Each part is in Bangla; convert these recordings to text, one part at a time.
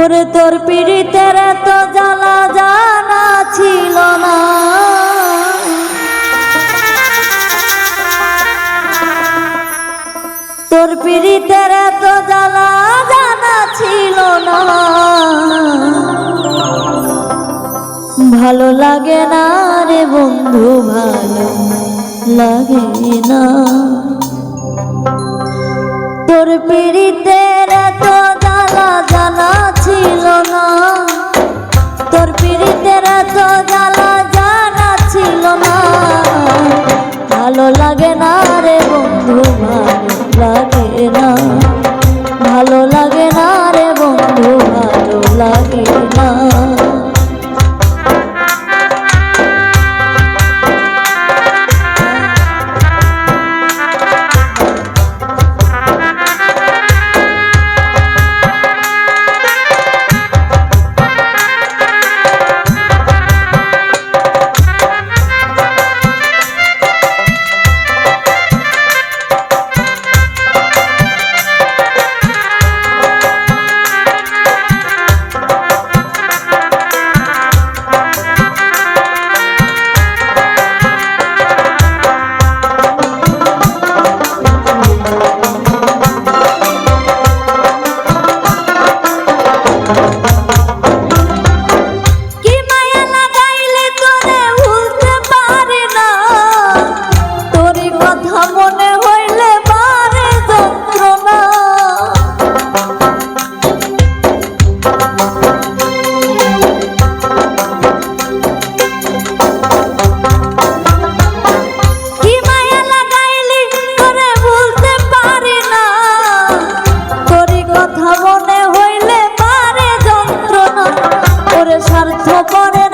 ওরে তোর পীড়িতের এত জ্বালা জানা ছিল না। তোর পীড়িতের এত জ্বালা জানা ছিল না। ভালো লাগে না রে বন্ধু, ভালো লাগে না। পিড়িতে এত জ্বালা জ্বালা ছিল না। তোর পিড়িতে এত জ্বালা জানা ছিল না। ভালো লাগে না রে বন্ধু, ভালো লাগে না। ভালো লাগে না রে বন্ধু, ভালো লাগে না। ওরে স্বার্থ করে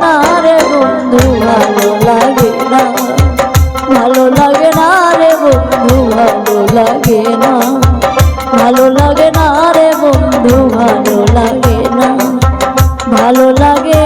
না রে বন্ধু, ভালো লাগে না। ভালো লাগে না রে বন্ধু, ভালো লাগে না। ভালো লাগে না রে বন্ধু, ভালো লাগে না। ভালো লাগে